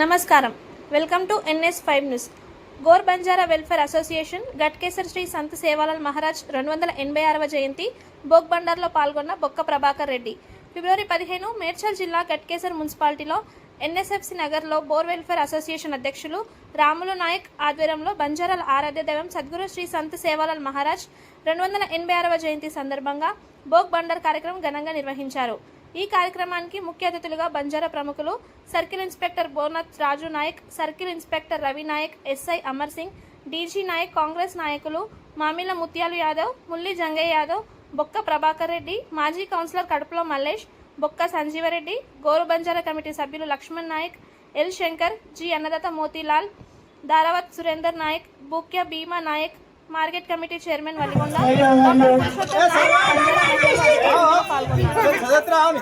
నమస్కారం. Welcome to NS five news. Gor Banjara welfare association Ghatkesar Shri Sant Sevalal Maharaj రెండు వందల ఎనభై ఆరవ జయంతి బోగ్ బండార్లో పాల్గొన్న బొక్క ప్రభాకర్ రెడ్డి. ఫిబ్రవరి పదిహేను మేడ్చల్ జిల్లా గట్కేసర్ మున్సిపాలిటీలో ఎన్ఎస్ఎఫ్సి నగర్లో బోర్ వెల్ఫేర్ అసోసియేషన్ అధ్యక్షులు రాములు నాయక్ ఆధ్వర్యంలో బంజారాల ఆరాధ్య దైవం సద్గురు శ్రీ సంత్ సేవాలాల్ మహారాజ్ రెండు వందల ఎనభై ఆరవ జయంతి సందర్భంగా బోగ్ బండర్ కార్యక్రమం ఘనంగా నిర్వహించారు. ఈ కార్యక్రమానికి ముఖ్య అతిథులుగా బంజారా ప్రముఖులు circle inspector Bonath Raju Naik circle inspector Ravi Naik SI Amar Singh DG Naik Congress నాయకులు మామిల ముత్యాలు యాదవ్ ముల్లి జంగయ్య యాదవ్ బొక్క ప్రభాకర్ రెడ్డి మాజీ కౌన్సిలర్ కడుపులో మల్లేష్ బొక్క సంజీవరెడ్డి గోరు బంజారా కమిటీ సభ్యులు లక్ష్మణ్ నాయక్ ఎల్ శంకర్ జి అన్నదాత Motilal Daravath Surender Naik Bukya Bheema Naik market committee chairman Valigonda doctor Purushottam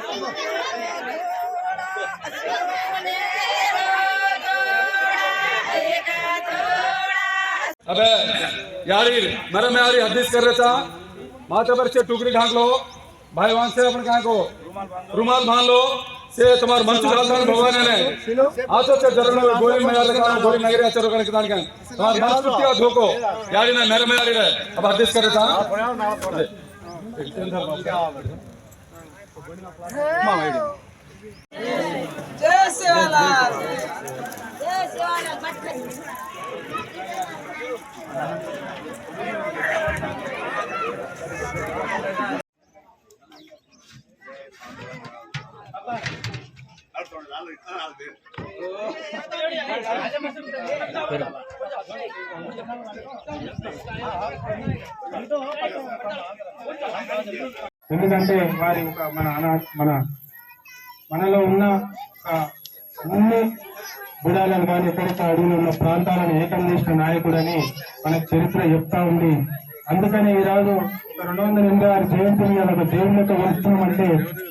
Nayak, ಅಬೇ ಯಾರಿ ಮರ ಮೇ ಯಾರಿ हदीस कर ರೇ था माथे पर से टुकड़ी ढांक लो। भाई वहाँ से अपन कहा को, रुमाल बाँध लो। से तुम्हारे मन से भगवान ने? आसो से ज़रूर ना गोरी में याद करो गोरी नगर या चलो के दान करें तुम्हारे मन से क्या धोको यारी ना, मेरे में यारी रे अब हदीस करे था हाँ? जय सेवालाल जय सेवालाल ఎందుకంటే వారి ఒక మన అనా మన మనలో ఉన్న ఒక అన్ని గుడాలను కానీ ఎక్కడికి అడుగులు ఉన్న ప్రాంతాలను ఏకం చేసిన నాయకుడని మనకు చరిత్ర చెప్తా ఉంది. అందుకని ఈరోజు రెండు వందల ఎనిమిది ఆరు జయంతిని ఇవాళ ఒక దేవుళ్ళతో వస్తున్నామంటే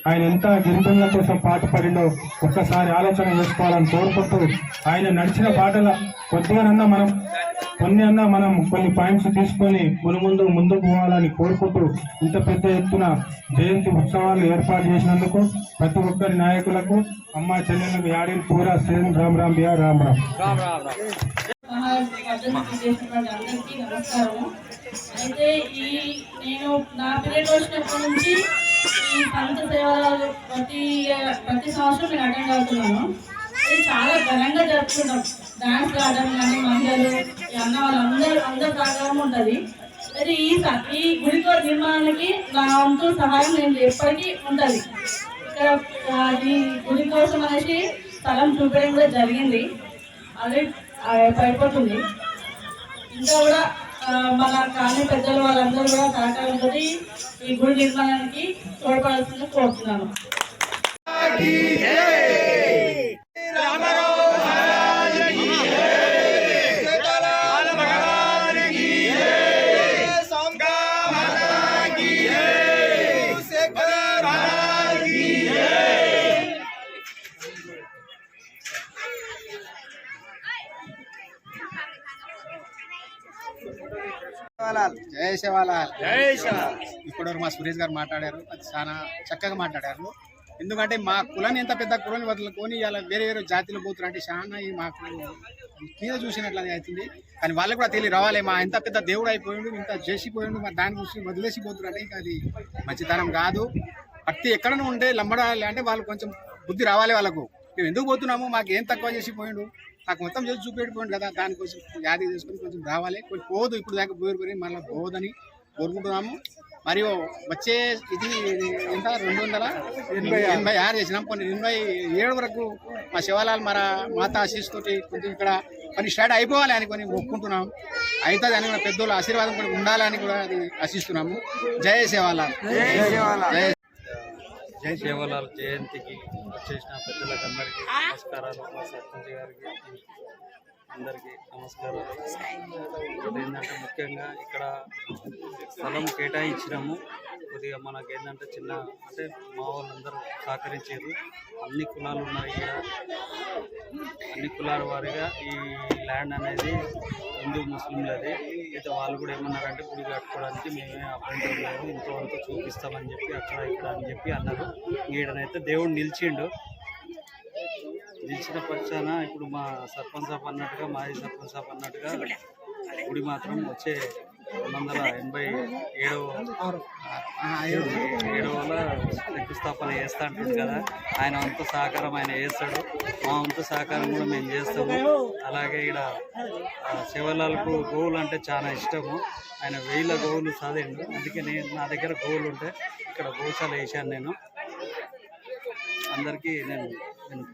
ఆయన ఎంత గిరిజనుల కోసం పాటుపడిందో ఒక్కసారి ఆలోచన చేసుకోవాలని కోరుకుంటూ ఆయన నడిచిన పాటల కొద్దిగానన్నా మనం కొన్ని అన్నా మనం కొన్ని పాయింట్స్ తీసుకొని మన ముందు ముందుకు పోవాలని కోరుకుంటూ ఇంత పెద్ద ఎత్తున జయంతి ఉత్సవాలు ఏర్పాటు చేసినందుకు ప్రతి ఒక్కరి నాయకులకు అమ్మ చెల్లెలకు యాడిల్ పూరా సేన్ రామ్ రామ్ బిఆర్ రామ్ రామ్. మద్దతు చేసినటువంటి అందరికీ నమస్కారము. అయితే ఈ నేను నా పీరియడ్ వచ్చినప్పటి నుంచి ఈ పంత సేవలు ప్రతి ప్రతి సంవత్సరం నేను అటెండ్ అవుతున్నాను. ఇది చాలా ఘనంగా జరుపుకుంటాం. డాన్స్ ఆడడం కానీ మహిళలు ఈ అన్న వాళ్ళందరూ అందరు సహకారం ఉంటుంది. అయితే ఈ ఈ గుడికో నిర్మాణానికి నా వంతు సహాయం నేను ఎప్పటికీ ఉంటుంది. ఇక్కడ ఈ గుడి కోసం అనేసి స్థలం చూపించడం కూడా జరిగింది. అదే అయిపోతుంది. ఇంకా కూడా ఆ, మన కాలనీ పెద్దలు వాళ్ళందరూ కూడా సహకారంతో ఈ గుడి నిర్మాణానికి తోడ్పడాల్సిందిగా కోరుతున్నాను. జై శివాలాల్. జై శివాలాల్. ఇప్పుడు మా సురేష్ గారు మాట్లాడారు. అది చాలా చక్కగా మాట్లాడారు. ఎందుకంటే మా కులాన్ని ఎంత పెద్ద కులాన్ని వదులుకొని ఇలా వేరే వేరే జాతిలో పోతున్నారు అంటే చాలా ఈ మాకు మీద చూసినట్లు అవుతుంది. కానీ వాళ్ళకి కూడా తెలియ రావాలి. మా ఎంత పెద్ద దేవుడు అయిపోయిండు ఇంత చేసిపోయిండు మా దాని గురించి వదిలేసిపోతున్నారు ఇంకా అది మంచితనం కాదు. ప్రతి ఎక్కడనూ ఉంటే లంబడాలి అంటే వాళ్ళు కొంచెం బుద్ధి రావాలి వాళ్ళకు. మేము ఎందుకు పోతున్నాము? మాకు ఏం తక్కువ చేసిపోయిండు? నాకు మొత్తం చేసి చూపెట్టిపోయిండు కదా దానికోసం యాది చేసుకొని కొంచెం రావాలి. కొంచెం పోదు ఇప్పుడు దాకా పోయి మళ్ళీ పోదని కోరుకుంటున్నాము. మరియు వచ్చే ఇది ఎంత? రెండు వందల ఎనభై ఆరు చేసినాం. కొన్ని ఎనభై ఏడు వరకు మా శివాలాల్ మన మాత ఆశీస్ తోటి కొంచెం ఇక్కడ పని స్టార్ట్ అయిపోవాలి అని కొన్ని ఒప్పుకుంటున్నాం. అవుతుంది అని పెద్దోళ్ళ ఆశీర్వాదం కూడా ఉండాలని కూడా అది ఆశిస్తున్నాము. జయ శివాలాల్. జయ జై సేవలాల్ జయంతికి వచ్చేసిన పెద్దలకు అందరికీ నమస్కారాలు. మా సర్పంచ్ గారికి అందరికీ నమస్కారాలు. ఏంటంటే ముఖ్యంగా ఇక్కడ స్థలం కేటాయించినాము. కొద్దిగా మనకి ఏంటంటే చిన్న అంటే మా వాళ్ళందరూ సహకరించారు అన్ని కులాలు ఉన్నాయి ఇక్కడ అన్ని కులాల వారిగా ఈ ల్యాండ్ అనేది హిందూ ముస్లింలది అయితే వాళ్ళు కూడా ఏమన్నారంటే గుడి కట్టుకోవడానికి మేమే అభ్యంతరం లేదు ఇంతవరకు చూపిస్తామని చెప్పి అక్కడ ఇక్కడ అని చెప్పి అన్నారు. ఈడనైతే దేవుడు నిలిచిండు. నిలిచిన పక్షాన ఇప్పుడు మా సర్పంచ్ సాబ్ అన్నట్టుగా మాజీ సర్పంచ్ సాబ్ అన్నట్టుగా గుడి మాత్రం వచ్చే రెండు వందల ఎనభై ఏడవ ఏడవల శంకుస్థాపన చేస్తా అంటుంది కదా. ఆయన వంతు సహకారం ఆయన చేస్తాడు. మా వంతు సహకారం కూడా మేము చేస్తాము. అలాగే ఇక్కడ శివలాల్కు గోవులు అంటే చాలా ఇష్టము. ఆయన వేల గోవులు సాధిండు. అందుకే నేను నా దగ్గర గోవులు ఉంటే ఇక్కడ గోశాల వేసాను నేను. అందరికీ నేను నేను